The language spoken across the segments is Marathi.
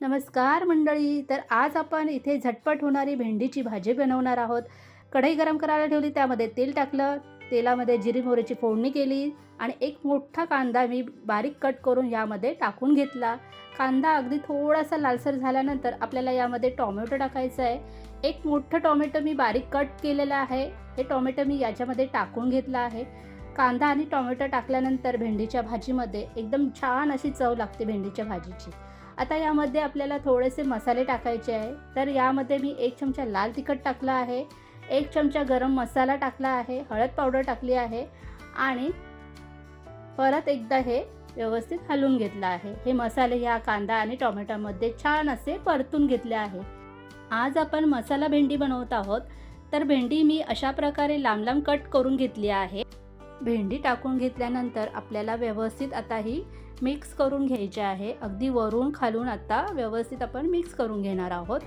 नमस्कार मंडळी तर आज आपण इथे झटपट होणारी भेंडीची भाजी बनवणार आहोत. कढई गरम करायला ठेवली त्यामध्ये तेल टाकलं तेलामध्ये जिरी मोहरीची फोडणी केली आणि एक मोठा कांदा मी बारीक कट करून यामध्ये टाकून घेतला. कांदा अगदी थोडासा लालसर झाल्यानंतर आपल्याला यामध्ये टॉमॅटो टाकायचं आहे. एक मोठं टॉमॅटो मी बारीक कट केलेलं आहे. हे टॉमॅटो मी याच्यामध्ये टाकून घेतलं आहे. कांदा आणि टोमॅटो टाकल्यानंतर भेंडीच्या भाजीमध्ये एकदम छान अशी चव लागते भेंडीच्या भाजीची. आता यामध्ये आपल्याला थोडेसे मसाले टाकायचे आहे. तर यामध्ये मी एक चमचा लाल तिखट टाकला आहे. एक चमचा गरम मसाला टाकला आहे. हळद पावडर टाकली आहे. आणि परत एकदा हे व्यवस्थित हलवून घेतलं आहे. हे मसाले या कांदा आणि टोमॅटोमध्ये छान असे परतून घेतले आहे. आज आपण मसाला भेंडी बनवत आहोत. तर भेंडी मी अशा प्रकारे लांब लांब कट करून घेतली आहे. भेंडी टाकून घेतल्यानंतर आपल्याला व्यवस्थित आता ही मिक्स करून घ्यायची आहे. अगदी वरून खालून आता व्यवस्थित आपण मिक्स करून घेणार आहोत.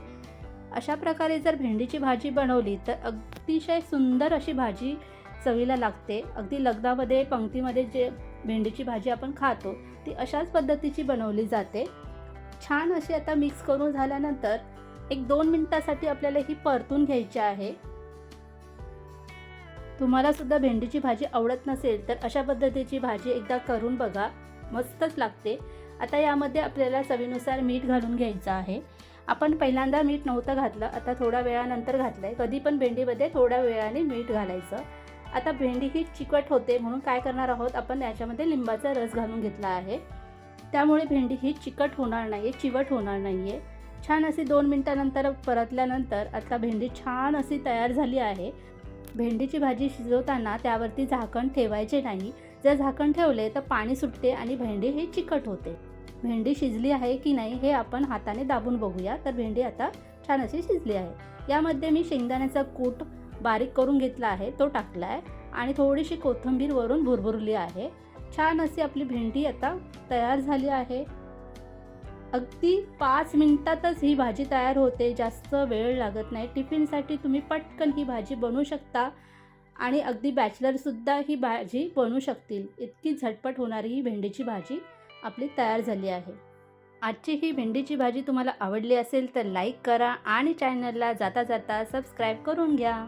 अशा प्रकारे जर भेंडीची भाजी बनवली तर अतिशय सुंदर अशी भाजी चवीला लागते. अगदी लग्नामध्ये पंक्तीमध्ये जे भेंडीची भाजी आपण खातो ती अशाच पद्धतीची बनवली जाते. छान अशी आता मिक्स करून झाल्यानंतर एक दोन मिनटासाठी आपल्याला ही परतून घ्यायची आहे. तुम्हाला सुद्धा भेंडीची भाजी आवडत नसेल तर अशा पद्धतीची भाजी एकदा करून बघा. मस्तच लागते. आता यामध्ये आपल्याला चवीनुसार मीठ घालून घ्यायचं आहे. आपण पहिल्यांदा मीठ नव्हतं घातलं आता थोड्या वेळानंतर घातलं आहे कधी पण भेंडीमध्ये थोड्या वेळाने मीठ घालायचं. आता भेंडी ही चिकट होते म्हणून काय करणार आहोत? आपण याच्यामध्ये लिंबाचा रस घालून घेतला आहे. त्यामुळे भेंडी ही चिकट होणार नाही आहे चिवट होणार नाही आहे छान अशी दोन मिनटानंतर परतल्यानंतर आता भेंडी छान अशी तयार झाली आहे. भेंडीची भाजी शिजवताना त्यावरती झाकण ठेवायचे नाही. जर झाकण ठेवले तर पाणी सुटते आणि भेंडी ही चिकट होते. भेंडी शिजली आहे की नाही हे आपण हाताने दाबून बघूया. तर भेंडी आता छान अशी शिजली आहे. यामध्ये मी शेंगदाण्याचा कूट बारीक करून घेतला आहे. तो टाकला आहे आणि थोडीशी कोथिंबीर वरून भुरभुरली आहे. छान अशी आपली भेंडी आता तयार झाली आहे. अगदी पाच मिनटातच ही भाजी तयार होते. जास्त वेळ लागत नाही. टिफिनसाठी तुम्ही पटकन ही भाजी बनवू शकता आणि अगदी बॅचलरसुद्धा ही भाजी बनवू शकतील. इतकी झटपट होणारी ही भेंडीची भाजी आपली तयार झाली आहे. आजची ही भेंडीची भाजी तुम्हाला आवडली असेल तर लाईक करा आणि चॅनलला जाता जाता सबस्क्राईब करून घ्या.